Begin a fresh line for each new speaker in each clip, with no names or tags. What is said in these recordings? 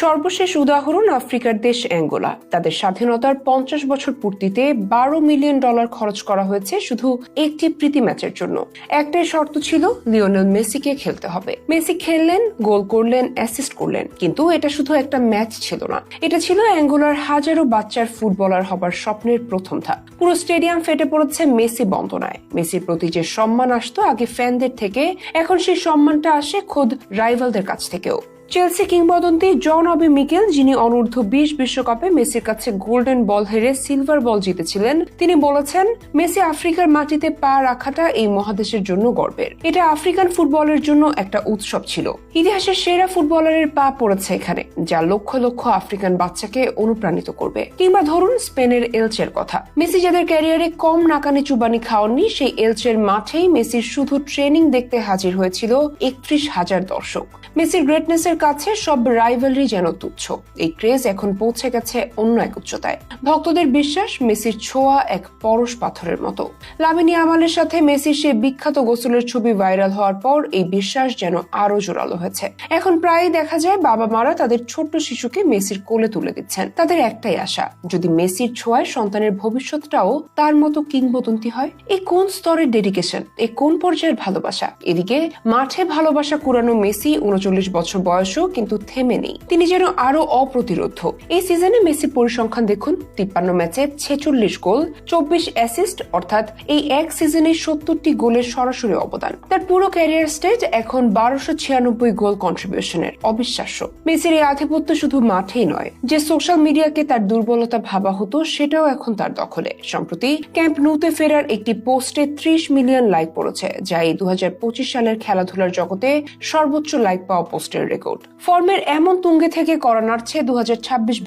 সর্বশেষ উদাহরণ আফ্রিকার দেশ অ্যাঙ্গোলা। তাদের স্বাধীনতার পঞ্চাশ বছর পূর্তিতে বারো মিলিয়ন ডলার খরচ করা হয়েছে শুধু একটি প্রীতি ম্যাচের জন্য। একটাই শর্ত ছিল লিওনেল মেসিকে খেলতে হবে। মেসি খেললেন, গোল করলেন অ্যাসিস্ট করলেন, কিন্তু এটা শুধু একটা ম্যাচ ছিল না। এটা ছিল অ্যাঙ্গোলার হাজারো বাচ্চার ফুটবলার হবার স্বপ্নের প্রথম ধাপ। পুরো স্টেডিয়াম ফেটে পড়েছে মেসি বন্দনায়। মেসির প্রতি যে সম্মান আসতো আগে ফ্যানদের থেকে, এখন সেই সম্মানটা আসে খোদ রাইভালদের কাছ থেকেও। চেলসি কিংবদন্তি জন অবি মিকেল, যিনি অনূর্ধ্ব বিশ বিশ্বকাপে মেসির কাছে গোল্ডেন বল হেরে সিলভার বল জিতেছিলেন, তিনি বলেছেন, মেসি আফ্রিকার মাটিতে পা রাখাটা এই মহাদেশের জন্য গর্বের। এটা আফ্রিকান ফুটবলের জন্য একটা উৎসব ছিল। ইতিহাসের সেরা ফুটবলারের পা পড়েছে এখানে, যা লক্ষ লক্ষ আফ্রিকান বাচ্চাকে অনুপ্রাণিত করবে। কিংবা ধরুন, স্পেনের এলচের কথা। মেসি যাদের ক্যারিয়ারে কম নাকানি চুবানি খাওয়াননি, সেই এলচের মাঠেই মেসির শুধু ট্রেনিং দেখতে হাজির হয়েছিল একত্রিশ হাজার দর্শক। মেসির গ্রেটনেসের কাছে সব রাইভালরি যেন তুচ্ছ। এই ক্রেজ এখন পৌঁছে গেছে অন্য এক উচ্চতায়। ভক্তদের বিশ্বাস, মেসির ছোঁয়া এক পরশ পাথরের মতো। লামিনী আমালের সাথে মেসির সেই বিখ্যাত গোসলের ছবি ভাইরাল হওয়ার পর এই বিশ্বাস যেন আরও জোরালো হয়েছে। এখন প্রায়ই দেখা যায় বাবা মারা তাদের ছোট্ট শিশুকে মেসির কোলে তুলে দিচ্ছেন। তাদের একটাই আশা, যদি মেসির ছোঁয়ায় সন্তানের ভবিষ্যৎটাও তার মতো কিংবদন্তি হয় এই কোন স্তরের ডেডিকেশন এই কোন পর্যায়ের ভালোবাসা? এদিকে মাঠে ভালোবাসা কুড়ানো মেসি উনচল্লিশ বছর বয়সও কিন্তু থেমে নেই। তিনি যেন আরও অপ্রতিরোধ। এই সিজনে মেসি পরিসংখ্যান দেখুন, তিপ্পান্ন ম্যাচে ছেচল্লিশ গোল, চব্বিশ অ্যাসিস্ট অর্থাৎ এই এক সিজনে সত্তরটি গোলের সরাসরি অবদান। তার পুরো ক্যারিয়ার স্টেজ এখন বারোশো ছিয়ানব্বই গোল কন্ট্রিবিউশনের অবিশ্বাস্য। মেসির এই আধিপত্য শুধু মাঠেই নয়, যে সোশ্যাল মিডিয়াকে তার দুর্বলতা ভাবা হতো, সেটাও এখন তার দখলে। সম্প্রতি ক্যাম্প নুতে ফেরার একটি পোস্টে ত্রিশ মিলিয়ন লাইক পড়েছে, যা এই দু হাজার পঁচিশ সালের খেলাধুলার জগতে সর্বোচ্চ লাইক পাওয়া পোস্টের রেকর্ড। ফর্মের এমন তুঙ্গে থেকে করা দু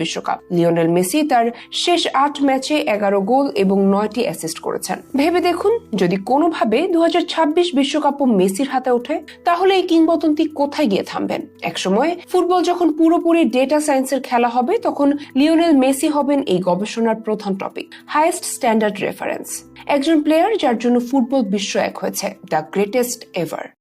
বিশ্বকাপ। লিওনেল মেসি তার শেষ আট ম্যাচে এগারো গোল এবং নয়টি অ্যাসিস্ট করেছেন। ভেবে দেখুন, যদি কোনোভাবে দু বিশ্বকাপও মেসির হাতে ওঠে, তাহলে এই কিংবদন্তি কোথায় গিয়ে থামবেন? একসময় ফুটবল যখন পুরোপুরি ডেটা সায়েন্সের খেলা হবে, তখন লিওনেল মেসি হবেন এই গবেষণার প্রধান টপিক, হাইয়েস্ট স্ট্যান্ডার্ড রেফারেন্স। একজন প্লেয়ার যার জন্য ফুটবল বিশ্ব এক হয়েছে, দ্য গ্রেটেস্ট এভার।